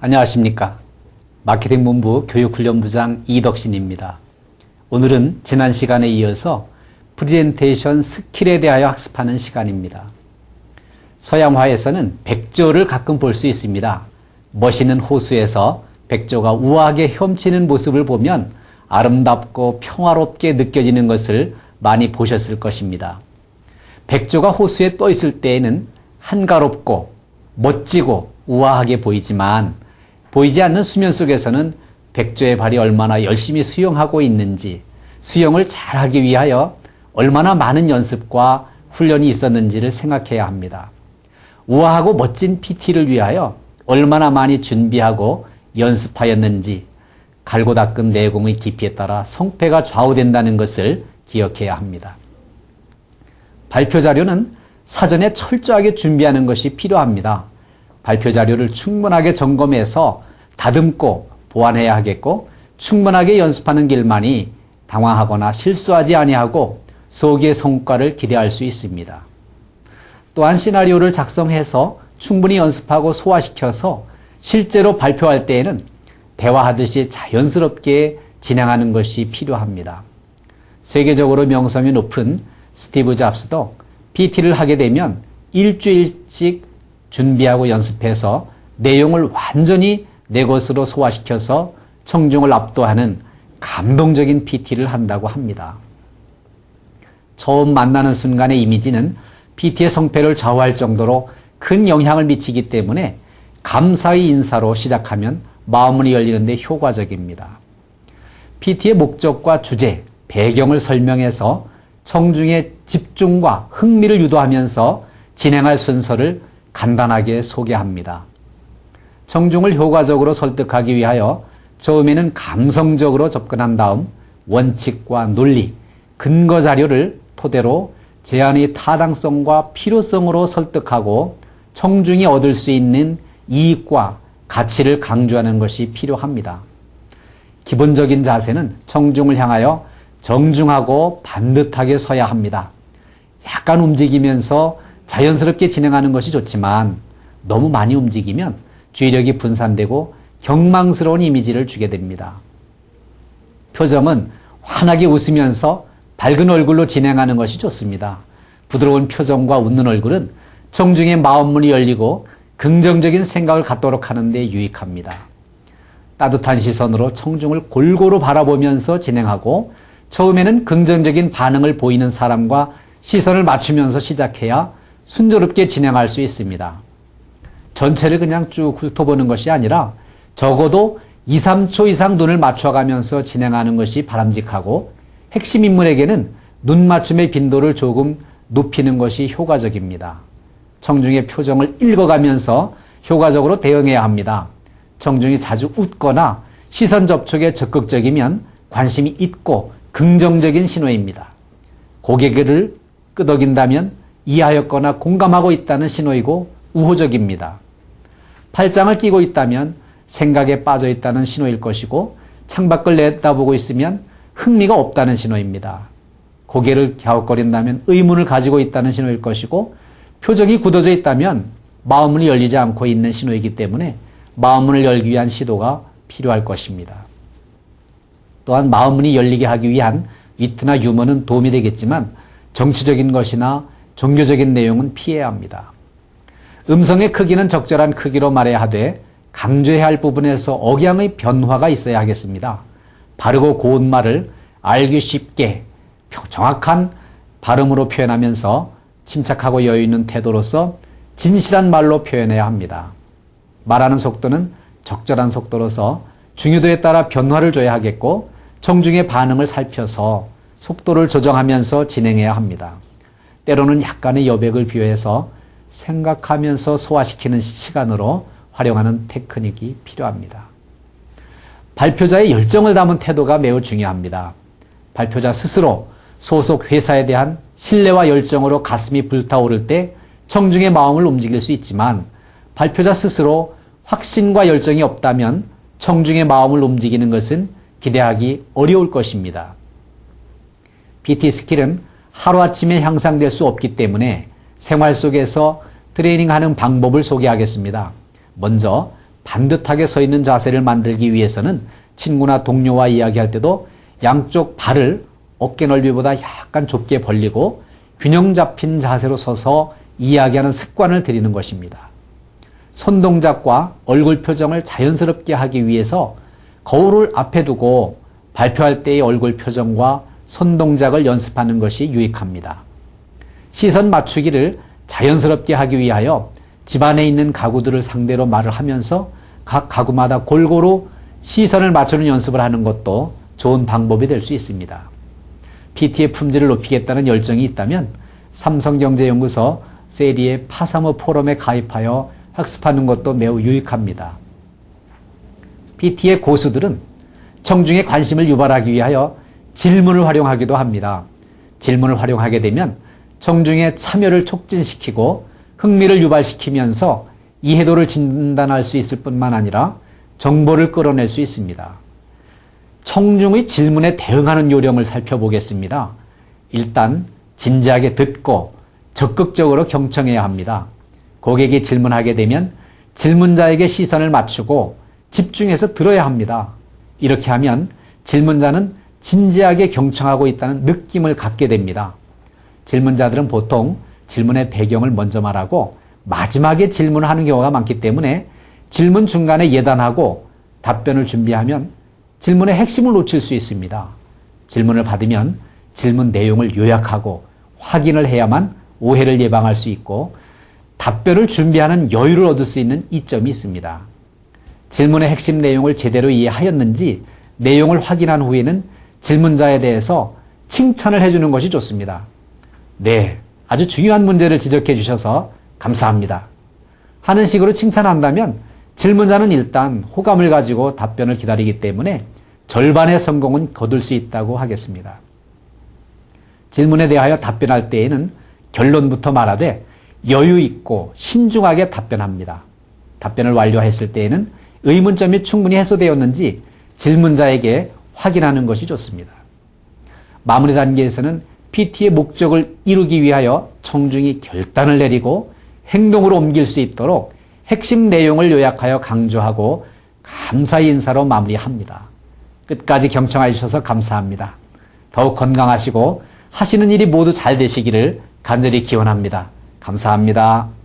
안녕하십니까. 마케팅 본부 교육훈련부장 이덕신입니다. 오늘은 지난 시간에 이어서 프리젠테이션 스킬에 대하여 학습하는 시간입니다. 서양화에서는 백조를 가끔 볼 수 있습니다. 멋있는 호수에서 백조가 우아하게 헤엄치는 모습을 보면 아름답고 평화롭게 느껴지는 것을 많이 보셨을 것입니다. 백조가 호수에 떠 있을 때에는 한가롭고 멋지고 우아하게 보이지만 보이지 않는 수면 속에서는 백조의 발이 얼마나 열심히 수영하고 있는지 수영을 잘하기 위하여 얼마나 많은 연습과 훈련이 있었는지를 생각해야 합니다. 우아하고 멋진 PT를 위하여 얼마나 많이 준비하고 연습하였는지 갈고 닦은 내공의 깊이에 따라 성패가 좌우된다는 것을 기억해야 합니다. 발표 자료는 사전에 철저하게 준비하는 것이 필요합니다. 발표 자료를 충분하게 점검해서 다듬고 보완해야 하겠고 충분하게 연습하는 길만이 당황하거나 실수하지 아니하고 소기의 성과를 기대할 수 있습니다. 또한 시나리오를 작성해서 충분히 연습하고 소화시켜서 실제로 발표할 때에는 대화하듯이 자연스럽게 진행하는 것이 필요합니다. 세계적으로 명성이 높은 스티브 잡스도 PT를 하게 되면 일주일씩 준비하고 연습해서 내용을 완전히 내 것으로 소화시켜서 청중을 압도하는 감동적인 PT를 한다고 합니다. 처음 만나는 순간의 이미지는 PT의 성패를 좌우할 정도로 큰 영향을 미치기 때문에 감사의 인사로 시작하면 마음문이 열리는데 효과적입니다. PT의 목적과 주제, 배경을 설명해서 청중의 집중과 흥미를 유도하면서 진행할 순서를 간단하게 소개합니다. 청중을 효과적으로 설득하기 위하여 처음에는 감성적으로 접근한 다음 원칙과 논리, 근거 자료를 토대로 제안의 타당성과 필요성으로 설득하고 청중이 얻을 수 있는 이익과 가치를 강조하는 것이 필요합니다. 기본적인 자세는 청중을 향하여 정중하고 반듯하게 서야 합니다. 약간 움직이면서 자연스럽게 진행하는 것이 좋지만 너무 많이 움직이면 주의력이 분산되고 경망스러운 이미지를 주게 됩니다. 표정은 환하게 웃으면서 밝은 얼굴로 진행하는 것이 좋습니다. 부드러운 표정과 웃는 얼굴은 청중의 마음문이 열리고 긍정적인 생각을 갖도록 하는데 유익합니다. 따뜻한 시선으로 청중을 골고루 바라보면서 진행하고 처음에는 긍정적인 반응을 보이는 사람과 시선을 맞추면서 시작해야 순조롭게 진행할 수 있습니다. 전체를 그냥 쭉 훑어보는 것이 아니라 적어도 2, 3초 이상 눈을 맞춰가면서 진행하는 것이 바람직하고 핵심 인물에게는 눈 맞춤의 빈도를 조금 높이는 것이 효과적입니다. 청중의 표정을 읽어가면서 효과적으로 대응해야 합니다. 청중이 자주 웃거나 시선 접촉에 적극적이면 관심이 있고 긍정적인 신호입니다. 고개를 끄덕인다면 이해하였거나 공감하고 있다는 신호이고 우호적입니다. 팔짱을 끼고 있다면 생각에 빠져 있다는 신호일 것이고 창밖을 내다보고 있으면 흥미가 없다는 신호입니다. 고개를 갸웃거린다면 의문을 가지고 있다는 신호일 것이고 표정이 굳어져 있다면 마음문이 열리지 않고 있는 신호이기 때문에 마음문을 열기 위한 시도가 필요할 것입니다. 또한 마음문이 열리게 하기 위한 위트나 유머는 도움이 되겠지만 정치적인 것이나 종교적인 내용은 피해야 합니다. 음성의 크기는 적절한 크기로 말해야 하되 강조해야 할 부분에서 억양의 변화가 있어야 하겠습니다. 바르고 고운 말을 알기 쉽게 정확한 발음으로 표현하면서 침착하고 여유 있는 태도로서 진실한 말로 표현해야 합니다. 말하는 속도는 적절한 속도로서 중요도에 따라 변화를 줘야 하겠고 청중의 반응을 살펴서 속도를 조정하면서 진행해야 합니다. 때로는 약간의 여백을 비유해서 생각하면서 소화시키는 시간으로 활용하는 테크닉이 필요합니다. 발표자의 열정을 담은 태도가 매우 중요합니다. 발표자 스스로 소속 회사에 대한 신뢰와 열정으로 가슴이 불타오를 때 청중의 마음을 움직일 수 있지만 발표자 스스로 확신과 열정이 없다면 청중의 마음을 움직이는 것은 기대하기 어려울 것입니다. PT 스킬은 하루아침에 향상될 수 없기 때문에 생활 속에서 트레이닝하는 방법을 소개하겠습니다. 먼저 반듯하게 서 있는 자세를 만들기 위해서는 친구나 동료와 이야기할 때도 양쪽 발을 어깨 넓이보다 약간 좁게 벌리고 균형 잡힌 자세로 서서 이야기하는 습관을 들이는 것입니다. 손 동작과 얼굴 표정을 자연스럽게 하기 위해서 거울을 앞에 두고 발표할 때의 얼굴 표정과 손 동작을 연습하는 것이 유익합니다. 시선 맞추기를 자연스럽게 하기 위하여 집안에 있는 가구들을 상대로 말을 하면서 각 가구마다 골고루 시선을 맞추는 연습을 하는 것도 좋은 방법이 될 수 있습니다. PT의 품질을 높이겠다는 열정이 있다면 삼성경제연구소 세리의 파사모 포럼에 가입하여 학습하는 것도 매우 유익합니다. PT의 고수들은 청중의 관심을 유발하기 위하여 질문을 활용하기도 합니다. 질문을 활용하게 되면 청중의 참여를 촉진시키고 흥미를 유발시키면서 이해도를 진단할 수 있을 뿐만 아니라 정보를 끌어낼 수 있습니다. 청중의 질문에 대응하는 요령을 살펴보겠습니다. 일단 진지하게 듣고 적극적으로 경청해야 합니다. 고객이 질문하게 되면 질문자에게 시선을 맞추고 집중해서 들어야 합니다. 이렇게 하면 질문자는 진지하게 경청하고 있다는 느낌을 갖게 됩니다. 질문자들은 보통 질문의 배경을 먼저 말하고 마지막에 질문을 하는 경우가 많기 때문에 질문 중간에 예단하고 답변을 준비하면 질문의 핵심을 놓칠 수 있습니다. 질문을 받으면 질문 내용을 요약하고 확인을 해야만 오해를 예방할 수 있고 답변을 준비하는 여유를 얻을 수 있는 이점이 있습니다. 질문의 핵심 내용을 제대로 이해하였는지 내용을 확인한 후에는 질문자에 대해서 칭찬을 해주는 것이 좋습니다. 네, 아주 중요한 문제를 지적해 주셔서 감사합니다. 하는 식으로 칭찬한다면 질문자는 일단 호감을 가지고 답변을 기다리기 때문에 절반의 성공은 거둘 수 있다고 하겠습니다. 질문에 대하여 답변할 때에는 결론부터 말하되 여유 있고 신중하게 답변합니다. 답변을 완료했을 때에는 의문점이 충분히 해소되었는지 질문자에게 확인하는 것이 좋습니다. 마무리 단계에서는 PT의 목적을 이루기 위하여 청중이 결단을 내리고 행동으로 옮길 수 있도록 핵심 내용을 요약하여 강조하고 감사 인사로 마무리합니다. 끝까지 경청해 주셔서 감사합니다. 더욱 건강하시고 하시는 일이 모두 잘 되시기를 간절히 기원합니다. 감사합니다.